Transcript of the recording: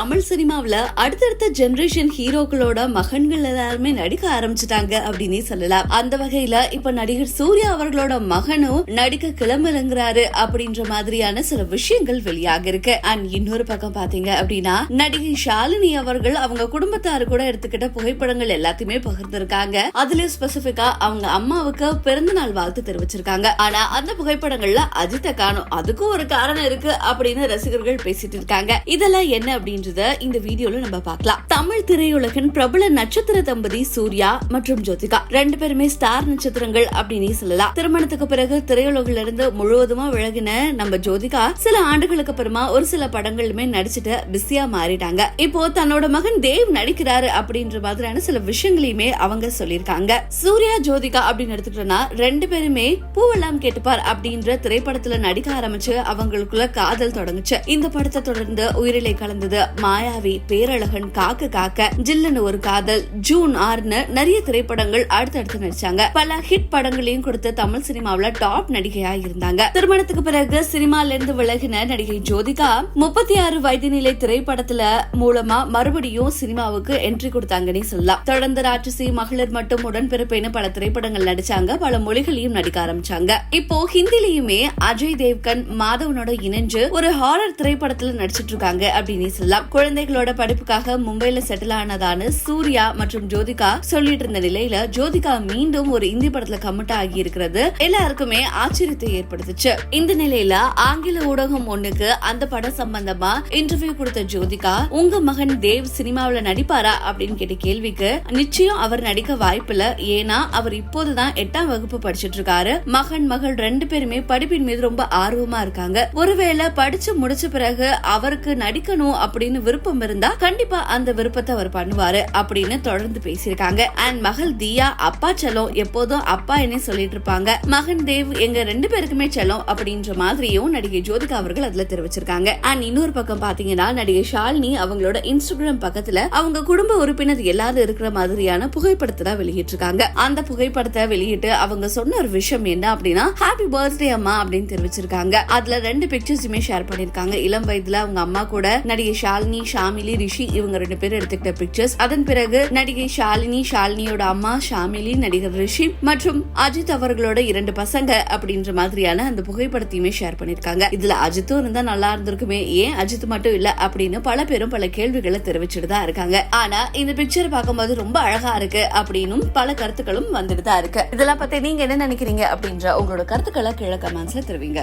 தமிழ் சினிமாவுல அடுத்தடுத்த ஜெனரேஷன் ஹீரோக்களோட மகன்கள் எல்லாருமே நடிக்க ஆரம்பிச்சிட்டாங்க அப்படின்னே சொல்லலாம். அந்த வகையில இப்ப நடிகர் சூர்யா அவர்களோட மகனும் நடிக்க கிளம்புறங்கிறாரு அப்படின்ற மாதிரியான சில விஷயங்கள் வெளியாக இருக்கு. அண்ட் இன்னொரு பக்கம் பாத்தீங்க அப்படின்னா நடிகை ஷாலினி அவர்கள் அவங்க குடும்பத்தாரு கூட எடுத்துக்கிட்ட புகைப்படங்கள் எல்லாத்தையுமே பகிர்ந்திருக்காங்க. அதுலயும் ஸ்பெசிபிக்கா அவங்க அம்மாவுக்கு பிறந்த நாள் வாழ்த்து தெரிவிச்சிருக்காங்க. ஆனா அந்த புகைப்படங்கள்ல அஜித்தை காணும் அதுக்கும் ஒரு காரணம் இருக்கு அப்படின்னு ரசிகர்கள் பேசிட்டு இருக்காங்க. இதெல்லாம் என்ன அப்படின்றத இந்த வீடியோல நம்ம பார்க்கலாம். தமிழ் திரையுலகின் பிரபல நட்சத்திர தம்பதி சூர்யா மற்றும் ஜோதிகா. ரெண்டு பேருமே ஸ்டார் நட்சத்திரங்கள் அப்படின்னு சொல்லலாம். திருமணத்துக்கு பிறகு திரையுலகில இருந்து முழுவதுமா விலகின நம்ம ஜோதிகா சில ஆண்டுகளுக்கு அப்புறமா ஒரு சில படங்களுமே நடிச்சுட்டு பிஸியா மாறிட்டாங்க. இப்போ தன்னோட மகன் தேவ் நடிக்கிறாரு அப்படின்ற மாதிரியான சில விஷயங்களையுமே அவங்க சொல்லியிருக்காங்க. சூர்யா ஜோதிகா அப்படின்னு எடுத்துக்கிட்டோம்னா ரெண்டு பேருமே பூவெல்லாம் கேட்டுப்பார் அப்படின்ற திரைப்படத்துல நடிக்க ஆரம்பிச்சு அவங்களுக்குள்ள காதல் தொடங்குச்சு. இந்த படத்தை தொடர்ந்து உயிரிலை கலந்தது மாயாவி பேரழகன் காக்க காக்க ஜில்லுன்னு ஒரு காதல் ஜூன் ஆறுன்னு நிறைய திரைப்படங்கள் அடுத்தடுத்து நடிச்சாங்க. பல ஹிட் படங்களையும் கொடுத்து தமிழ் சினிமாவில டாப் நடிகையா இருந்தாங்க. திருமணத்துக்கு பிறகு சினிமால இருந்து விலகின நடிகை ஜோதிகா முப்பத்தி ஆறு வயது நிலை திரைப்படத்துல மூலமா மறுபடியும் சினிமாவுக்கு என்ட்ரி கொடுத்தாங்கன்னு சொல்லலாம். தொடர்ந்து ராட்சசி மகளிர் மட்டும் உடன்பிறப்பேன்னு பல திரைப்படங்கள் நடிச்சாங்க. பல மொழிகளையும் நடிக்க ஆரம்பிச்சாங்க. இப்போ ஹிந்திலயுமே அஜய் தேவ்கன் மாதவனோட இணைஞ்சு ஒரு ஹாரர் திரைப்படத்துல நடிச்சிட்டு இருக்காங்க அப்படின்னு சொல்லலாம். குழந்தைகளோட படிப்புக்காக மும்பைல செட்டில் ஆனதான்னு சூர்யா மற்றும் ஜோதிகா சொல்லிட்டு இருந்த நிலையில ஜோதிகா மீண்டும் ஒரு இந்தி படத்துல கமிட் ஆகி இருக்கிறது. எல்லாருக்குமே ஆச்சரியத்தை ஏற்படுத்துச்சு. இந்த நிலையில ஆங்கில ஊடகம் ஒண்ணுக்கு அந்த படம் சம்பந்தமா இன்டர்வியூ கொடுத்த ஜோதிகா உங்க மகன் தேவ் சினிமாவில நடிப்பாரா? அப்படின்னு கேட்ட கேள்விக்கு நிச்சயம் அவர் நடிக்க வாய்ப்பில்ல. ஏன்னா அவர் இப்போதுதான் எட்டாம் வகுப்பு படிச்சிட்டு இருக்காரு. மகன் மகள் ரெண்டு பேருமே படிப்பின் மீது ரொம்ப ஆர்வமா இருக்காங்க. ஒருவேளை படிச்சு முடிச்ச பிறகு அவருக்கு நடிக்கணும் அப்படின்னு விருப்பம் இருந்தா கண்டிப்பா அந்த விருப்பத்தை அவர் பண்ணுவாரு அப்படின்னு தொடர்ந்து பேசியிருக்காங்க. அண்ட் மகள் தியா அப்பா செல்லம் எப்போதும் அப்பா என்ன சொல்லிட்டு இருப்பாங்க. மகன் தேவ் எங்க ரெண்டு பேருக்குமே செல்லம் அப்படின்ற மாதிரியும் நடிகை ஜோதிகா அவர்கள் அதுல தெரிவிச்சிருக்காங்க. அண்ட் இன்னொரு பக்கம் பாத்தீங்கன்னா நடிகை ஷாலினி அவங்களோட இன்ஸ்டாகிராம் பக்கத்துல அவங்க குடும்ப உறுப்பினர் எல்லாரும் இருக்கிற மாதிரியான புகைப்படத்தை தான் வெளியிட்டிருக்காங்க. அந்த புகைப்படத்தை வெளியிட்டு அவங்க சொன்ன ஒரு விஷயம் என்ன அப்படின்னா ஹாப்பி பர்த்டே அம்மா அப்படின்னு தெரிவிச்சிருக்காங்க. அதுல ரெண்டு பிக்சர்ஸுமே ஷேர் பண்ணிருக்காங்க இளம் வயதுல அவங்க அம்மா கூட நடிகை ஷாலினி ஷாமிலி ரிஷி இவங்க ரெண்டு பேரும் எடுத்துக்கிட்ட பிக்சர்ஸ் அதன் பிறகு நடிகை ஷாலினி ஷாலினியோட அம்மா ஷாமிலி நடிகர் ரிஷி மற்றும் அஜித் அவர்களோட இரண்டு பசங்க அப்படின்ற மாதிரியான அந்த புகைப்படத்தையுமே ஷேர் பண்ணிருக்காங்க இதுல அஜித்தும் இருந்தா நல்லா இருந்திருக்குமே. ஏன் அஜித் மட்டும் இல்ல அப்படின்னு பல பேரும் பல கேள்விகளை தெரிவிச்சுட்டு தான் இருக்காங்க. ஆனா இந்த பிக்சர் பார்க்கும்போது ரொம்ப அழகா இருக்கு அப்படின்னும் பல கருத்துக்களும் வந்துட்டு தான் இருக்கு. இதெல்லாம் பத்தி நீங்க என்ன நினைக்கிறீங்க அப்படின்ற உங்களோட கருத்துக்களை கீழே கமெண்ட்ஸ்ல தெரிவிங்க.